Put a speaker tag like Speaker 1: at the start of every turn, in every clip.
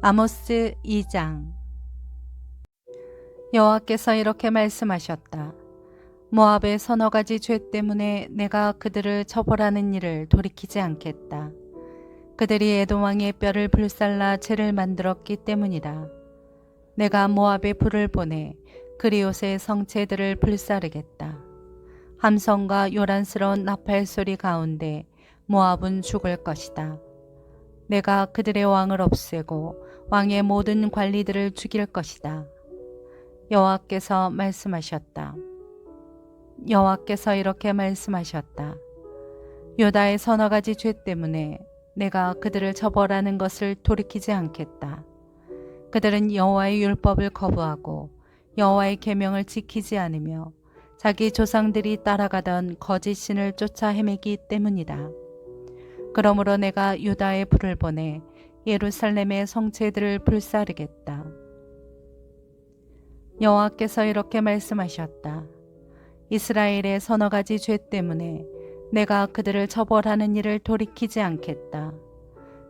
Speaker 1: 아모스 2장 여호와께서 이렇게 말씀하셨다. 모압의 서너 가지 죄 때문에 내가 그들을 처벌하는 일을 돌이키지 않겠다. 그들이 에돔 왕의 뼈를 불살라 죄를 만들었기 때문이다. 내가 모압에 불을 보내 그리옷의 성체들을 불사르겠다. 함성과 요란스러운 나팔 소리 가운데 모압은 죽을 것이다. 내가 그들의 왕을 없애고 왕의 모든 관리들을 죽일 것이다. 여호와께서 말씀하셨다. 여호와께서 이렇게 말씀하셨다. 요다의 서너 가지 죄 때문에 내가 그들을 처벌하는 것을 돌이키지 않겠다. 그들은 여호와의 율법을 거부하고 여호와의 계명을 지키지 않으며 자기 조상들이 따라가던 거짓 신을 쫓아 헤매기 때문이다. 그러므로 내가 유다의 불을 보내 예루살렘의 성체들을 불사르겠다. 여호와께서 이렇게 말씀하셨다. 이스라엘의 서너 가지 죄 때문에 내가 그들을 처벌하는 일을 돌이키지 않겠다.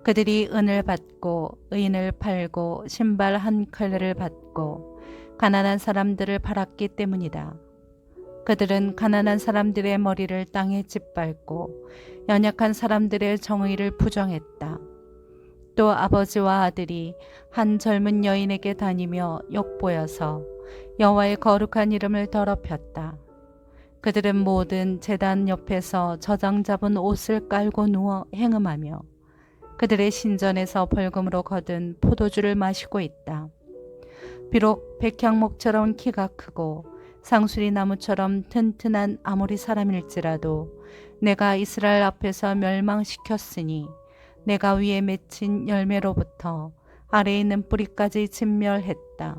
Speaker 1: 그들이 은을 받고 의인을 팔고 신발 한 컬레를 받고 가난한 사람들을 팔았기 때문이다. 그들은 가난한 사람들의 머리를 땅에 짓밟고 연약한 사람들의 정의를 부정했다. 또 아버지와 아들이 한 젊은 여인에게 다니며 욕보여서 여호와의 거룩한 이름을 더럽혔다. 그들은 모든 제단 옆에서 저장 잡은 옷을 깔고 누워 행음하며 그들의 신전에서 벌금으로 거둔 포도주를 마시고 있다. 비록 백향목처럼 키가 크고 상수리 나무처럼 튼튼한 아무리 사람일지라도 내가 이스라엘 앞에서 멸망시켰으니 내가 위에 맺힌 열매로부터 아래에 있는 뿌리까지 진멸했다.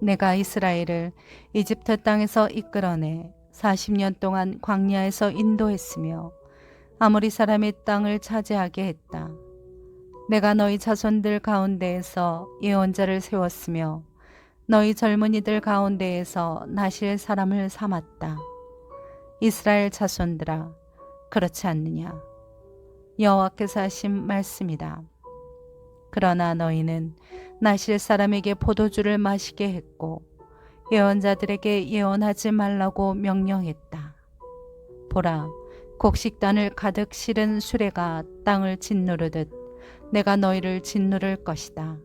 Speaker 1: 내가 이스라엘을 이집트 땅에서 이끌어내 40년 동안 광야에서 인도했으며 아무리 사람의 땅을 차지하게 했다. 내가 너희 자손들 가운데에서 예언자를 세웠으며 너희 젊은이들 가운데에서 나실 사람을 삼았다. 이스라엘 자손들아, 그렇지 않느냐? 여호와께서 하신 말씀이다. 그러나 너희는 나실 사람에게 포도주를 마시게 했고 예언자들에게 예언하지 말라고 명령했다. 보라, 곡식단을 가득 실은 수레가 땅을 짓누르듯 내가 너희를 짓누를 것이다.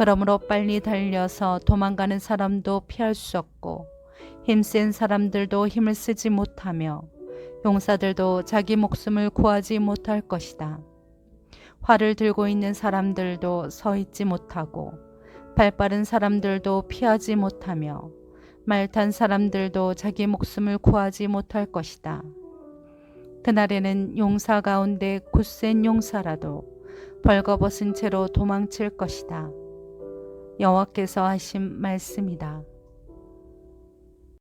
Speaker 1: 그러므로 빨리 달려서 도망가는 사람도 피할 수 없고 힘센 사람들도 힘을 쓰지 못하며 용사들도 자기 목숨을 구하지 못할 것이다. 활을 들고 있는 사람들도 서 있지 못하고 발 빠른 사람들도 피하지 못하며 말 탄 사람들도 자기 목숨을 구하지 못할 것이다. 그날에는 용사 가운데 굳센 용사라도 벌거벗은 채로 도망칠 것이다. 여호와께서 하신 말씀이다.